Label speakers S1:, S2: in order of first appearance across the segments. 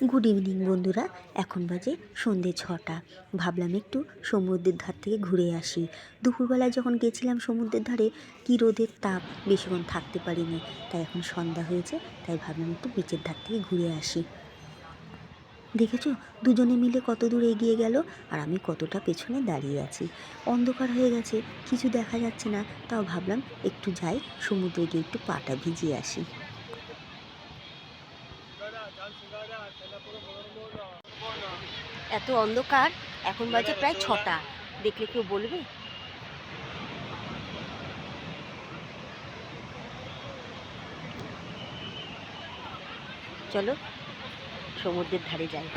S1: Good evening বন্ধুরা। এখন বাজে সন্ধে ছটা। ভাবলাম একটু সমুদ্রের ধার থেকে ঘুরে আসি। দুপুরবেলায় যখন গেছিলাম সমুদ্রের ধারে, কী রোদের তাপ, বেশিক্ষণ থাকতে পারিনি। তাই এখন সন্ধ্যা হয়েছে, তাই ভাবলাম একটু বিচের ধার থেকে ঘুরে আসি। দেখেছ? দুজনে মিলে কত দূর এগিয়ে গেল, আর আমি কতটা পেছনে দাঁড়িয়ে আছি। অন্ধকার হয়ে গেছে, কিছু দেখা যাচ্ছে না, তাও ভাবলাম একটু যাই সমুদ্রে গিয়ে একটু পাটা ভিজিয়ে আসি। এত অন্ধকার, এখন বাজে প্রায় ছটা। দেখলে কেউ বলবে? চলো, সমুদ্রের ধারে যাই।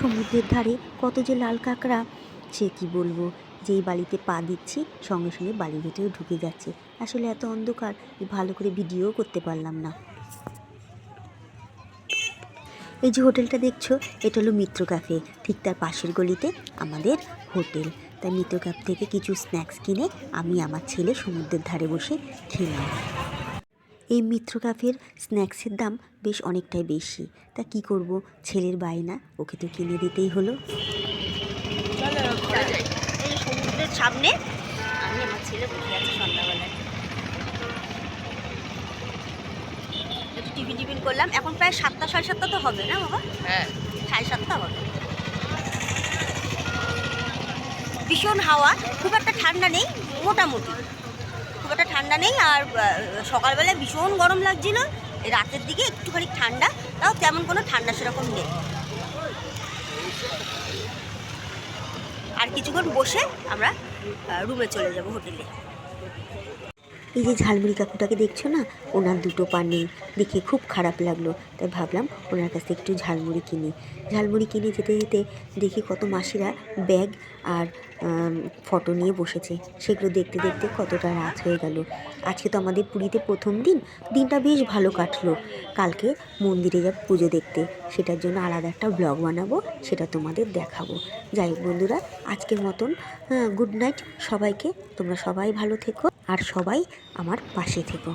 S1: সমুদ্রের ধারে কত যে লাল কাঁকড়া, সে কি বলব? যেই বালিতে পা দিচ্ছি, সঙ্গে সঙ্গে বালির ভেতরে ঢুকে যাচ্ছে। আসলে এত অন্ধকার, ভালো করে ভিডিও করতে পারলাম না। এই যে হোটেলটা দেখছ, এটা হলো মিত্র ক্যাফে। ঠিক তার পাশের গলিতে আমাদের হোটেল। তাই মিত্র ক্যাফ থেকে কিছু স্ন্যাক্স কিনে আমি আমার ছেলে সমুদ্রের ধারে বসে খেলাম। এই মিত্র ক্যাফের স্ন্যাক্সের দাম বেশ অনেকটাই বেশি। তা কি করব? ছেলের বায়না, ওকে তো কিনে দিতেই হলো। সামনে আমি আমার ছেলে বসে আছি সন্ধ্যাবেলায়। একটু টিফিন করলাম। এখন প্রায় সাতটা সাড়ে সাতটা তো হবে না বাবা?
S2: হ্যাঁ।
S1: সাড়ে সাতটা হবে। ভীষণ হাওয়া খুব একটা ঠান্ডা নেই মোটামুটি। খুব একটা ঠান্ডা নেই আর সকালবেলায় ভীষণ গরম লাগছিল। রাতের দিকে একটুখানি ঠান্ডা তাও তেমন কোনো ঠান্ডা সেরকম নেই। আর কিছুক্ষণ বসে আমরা রুমে চলে যাব হোটেলে এই যে ঝালমুড়ি কাকুটাকে দেখছ না? ওনার দুটো পা নেই দেখে খুব খারাপ লাগল। তাই ভাবলাম ওনার কাছে একটু ঝালমুড়ি কিনি। ঝালমুড়ি কিনে যেতে যেতে দেখি কত মাসিরা ব্যাগ আর ফটো নিয়ে বসেছে। সেগুলো দেখতে দেখতে কতটা রাত হয়ে গেল। আজকে তো আমাদের পুরীতে প্রথম দিন। দিনটা বেশ ভালো কাটলো। কালকে মন্দিরে যাব পুজো দেখতে। সেটার জন্য আলাদা একটা ব্লগ বানাবো, সেটা তোমাদের দেখাবো। যাই বন্ধুরা, আজকের মতন গুড নাইট সবাইকে। তোমরা সবাই ভালো থেকো। আর সবাই আমার পাশে থেকো।